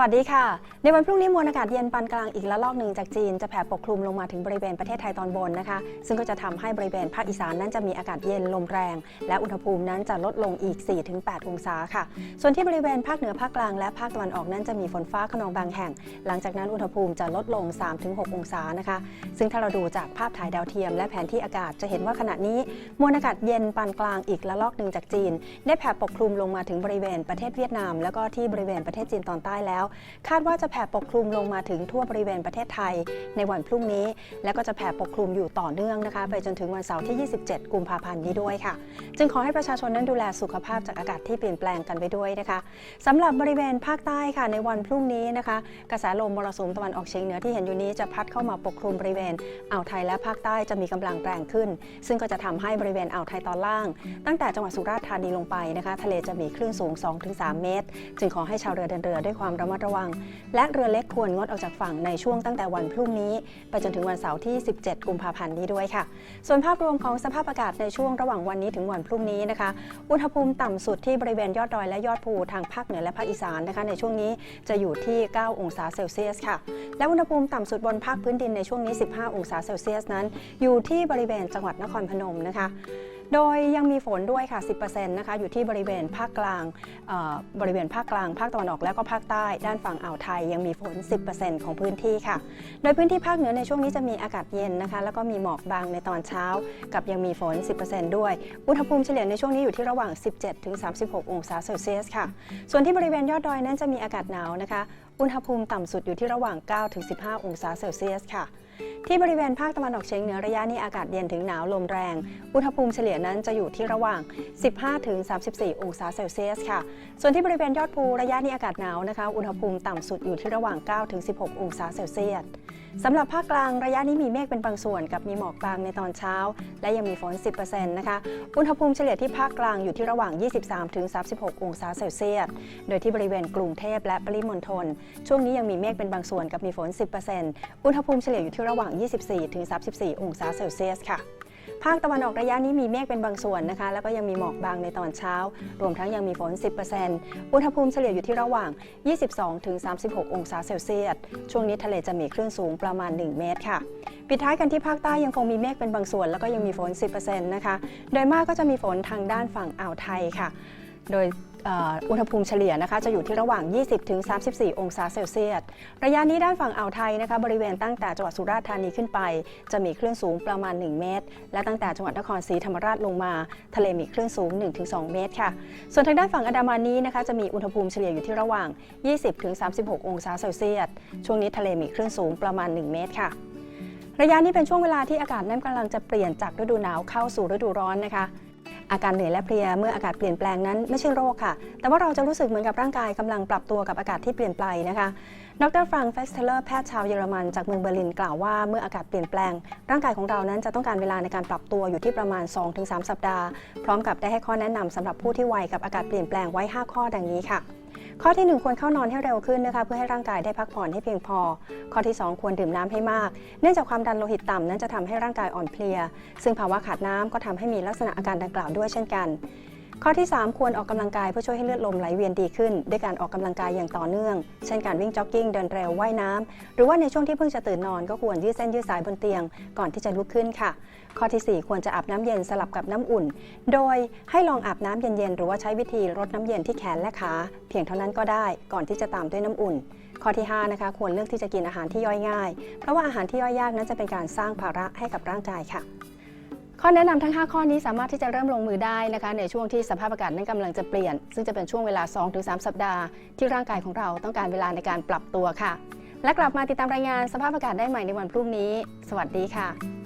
วัสดีค่ะ ในวันพรุ่งนี้มวลอากาศเย็นปานกลางอีกละลอกหนึ่งจากจีนจะแผ่ปกคลุมลงมาถึงบริเวณประเทศไทยตอนบนนะคะ ซึ่งก็จะทำให้บริเวณภาคอีสานนั้นจะมีอากาศเย็นลมแรง และอุณหภูมินั้นจะลดลงอีก 4-8 องศาค่ะ ส่วนที่บริเวณภาคเหนือภาคกลางและภาคตะวันออกนั้นจะมีฝนฟ้าขนองบางแห่ง หลังจากนั้นอุณหภูมิจะลดลง 3-6 องศานะคะ ซึ่งถ้าเราดูจากภาพถ่ายดาวเทียม และแผนที่อากาศจะเห็นว่าขณะนี้มวลอากาศเย็นปานกลางอีกละลอกหนึ่งจากจีน ได้แผ่ปกคลุมลงมาถึงบริเวณประเทศเวียดนาม แล้วก็ที่บริเวณประเทศจีนตอนใต้แล้วคาดว่าจะแผ่ปกคลุมลงมาถึงทั่วบริเวณประเทศไทยในวันพรุ่งนี้ และก็จะแผ่ปกคลุมอยู่ต่อเนื่องนะคะ ไปจนถึงวันเสาร์ที่ 27 กุมภาพันธ์นี้ด้วยค่ะ จึงขอให้ประชาชนนั้นดูแลสุขภาพจากอากาศที่เปลี่ยนแปลงกันไปด้วยนะคะสำหรับบริเวณภาคใต้ค่ะในวันพรุ่งนี้นะคะ กระแสลมมรสุมตะวันออกเฉียงเหนือที่เห็นอยู่นี้จะพัดเข้ามาปกคลุมบริเวณอ่าวไทยและภาคใต้จะมีกำลังแรงขึ้น ซึ่งก็จะทำให้บริเวณอ่าวไทยตอนล่าง ตั้งแต่จังหวัดสุราษฎร์ธานีลงไปนะคะ ทะเลจะมีคลื่นสูง 2-3 เมตร จึงขอให้ชาวเรือเดินเรือด้วยความระมัดระวัง และเรือเล็กควรงดออกจากฝั่งในช่วงตั้งแต่วันพรุ่งนี้ ไปจนถึงวันเสาร์ที่ 17 กุมภาพันธ์นี้ด้วยค่ะ ส่วนภาพรวมของสภาพอากาศในช่วงระหว่างวันนี้ถึงวันพรุ่งนี้นะคะ อุณหภูมิต่ำสุดที่บริเวณยอดดอยและยอดภูทางภาคเหนือและภาคอีสานนะคะ ในช่วงนี้จะอยู่ที่ 9 องศาเซลเซียสค่ะ และอุณหภูมิต่ำสุดบนภาคพื้นดินในช่วงนี้ 15 องศาเซลเซียสนั้น อยู่ที่บริเวณจังหวัดนครพนมนะคะ โดยยังมีฝนด้วยค่ะ 10%นะคะอยู่ที่บริเวณภาคกลางบริเวณภาคกลางภาคตะวันออกแล้วก็ภาคใต้ ด้านฝั่งอ่าวไทยยังมีฝน 10%ของพื้นที่ค่ะ โดยพื้นที่ภาคเหนือในช่วงนี้จะมีอากาศเย็นนะคะ แล้วก็มีหมอกบางในตอนเช้า กับยังมีฝน 10%ด้วย อุณหภูมิเฉลี่ยในช่วงนี้อยู่ที่ระหว่าง 17-36 องศาเซลเซียสค่ะ ส่วนที่บริเวณยอดดอยนั้นจะมีอากาศหนาวนะคะ อุณหภูมิต่ำสุดอยู่ที่ระหว่าง 9-15 องศาเซลเซียสค่ะ ที่บริเวณภาคตะวันออกเฉียงเหนือระยะนี้อากาศเย็นถึงหนาวลมแรง อุณหภูมิเฉลี่ยนั้นจะอยู่ที่ระหว่าง 15-34 องศาเซลเซียสค่ะ ส่วนที่บริเวณยอดภูระยะนี้อากาศหนาวนะคะ อุณหภูมิต่ำสุดอยู่ที่ระหว่าง 9-16 องศาเซลเซียสสำหรับภาคกลางระยะนี้มีเมฆเป็นบางส่วนกับมีหมอกบางในตอนเช้า และยังมีฝน 10%นะคะ อุณหภูมิเฉลี่ยที่ภาคกลางอยู่ที่ระหว่าง 23-36 องศาเซลเซียส โดยที่บริเวณกรุงเทพและปริมณฑล ช่วงนี้ยังมีเมฆเป็นบางส่วนกับมีฝน 10%อุณหภูมิเฉลี่ยอยู่ที่ระหว่าง 24-34 องศาเซลเซียสค่ะ ภาคตะวันออกระยะนี้มีเมฆเป็นบางส่วนนะคะ แล้วก็ยังมีหมอกบางในตอนเช้า รวมทั้งยังมีฝน 10%อุณหภูมิเฉลี่ยอยู่ที่ระหว่าง 22-36 องศาเซลเซียส ช่วงนี้ทะเลจะมีคลื่นสูงประมาณ 1 เมตรค่ะ ปิดท้ายกันที่ภาคใต้ยังคงมีเมฆเป็นบางส่วน แล้วก็ยังมีฝน 10%นะคะ โดยมากก็จะมีฝนทางด้านฝั่งอ่าวไทยค่ะ โดยอุณหภูมิเฉลี่ยนะคะจะอยู่ที่ระหว่าง 20-34 องศาเซลเซียส ระยะนี้ด้านฝั่งอ่าวไทยนะคะบริเวณตั้งแต่จังหวัดสุราษฎร์ธานีขึ้นไป จะมีคลื่นสูงประมาณ 1 เมตร และตั้งแต่จังหวัดนครศรีธรรมราชลงมา ทะเลมีคลื่นสูง 1-2 เมตรค่ะ ส่วนทางด้านฝั่งอันดามันนี้นะคะจะมีอุณหภูมิเฉลี่ยอยู่ที่ระหว่าง 20-36 องศาเซลเซียส ช่วงนี้ทะเลมีคลื่นสูงประมาณ 1 เมตรค่ะระยะนี้เป็นช่วงเวลาที่อากาศนั้นกำลังจะเปลี่ยนจากฤดูหนาวเข้าสู่ฤดูร้อนนะคะ อาการเหนื่อยและเพลียเมื่ออากาศเปลี่ยนแปลงนั้นไม่ใช่โรคค่ะ แต่ว่าเราจะรู้สึกเหมือนกับร่างกายกำลังปรับตัวกับอากาศที่เปลี่ยนไปนะคะ ดรฟรังเฟสเทเลอร์แพทย์ชาวเยอรมันจากเมืองเบอร์ลินกล่าวว่าเมื่ออากาศเปลี่ยนแปลง ร่างกายของเรานั้นจะต้องการเวลาในการปรับตัวอยู่ที่ประมาณ 2-3 สัปดาห์ พร้อมกับได้ให้ข้อแนะนำสำหรับผู้ที่ไวกับอากาศเปลี่ยนแปลงไว้ 5 ข้อดังนี้ค่ะ ข้อที่ 1 ควรเข้านอนให้เร็วขึ้นนะคะเพื่อให้ร่างกายได้พักผ่อนให้เพียงพอ ข้อที่ 2 ควรดื่มน้ำให้มาก เนื่องจากความดันโลหิตต่ำนั้นจะทำให้ร่างกายอ่อนเพลีย ซึ่งภาวะขาดน้ำก็ทำให้มีลักษณะอาการดังกล่าวด้วยเช่นกัน ข้อที่ 3 ควรออกกำลังกายเพื่อช่วยให้เลือดลมไหลเวียนดีขึ้น ด้วยการออกกำลังกายอย่างต่อเนื่อง เช่นการวิ่งจ็อกกิ้งเดินเร็วว่ายน้ำหรือว่าในช่วงที่เพิ่งจะตื่นนอนก็ควรยืดเส้นยืดสายบนเตียง ก่อนที่จะลุกขึ้นค่ะ ข้อทีสี่4 ควรจะอาบน้ำเย็นสลับกับน้ำอุ่น โดยให้ลองอาบน้ำเย็นๆหรือว่าใช้วิธีรดน้ำเย็นที่แขนและขาเพียงเท่านั้นก็ได้ก่อนที่จะตามด้วยน้ำอุ่น ข้อที่5นะคะควรเลือกที่จะกินอาหารที่ย่อยง่าย เพราะว่าอาหารที่ย่อยยากนั้นจะเป็นการสร้างภาระให้กับร่างกายค่ะ ข้อแนะนำทั้ง 5 ข้อนี้สามารถที่จะเริ่มลงมือได้นะคะในช่วงที่สภาพอากาศนั้นกำลังจะเปลี่ยน ซึ่งจะเป็นช่วงเวลา 2-3 สัปดาห์ที่ร่างกายของเราต้องการเวลาในการปรับตัวค่ะ และกลับมาติดตามรายงานสภาพอากาศได้ใหม่ในวันพรุ่งนี้ สวัสดีค่ะ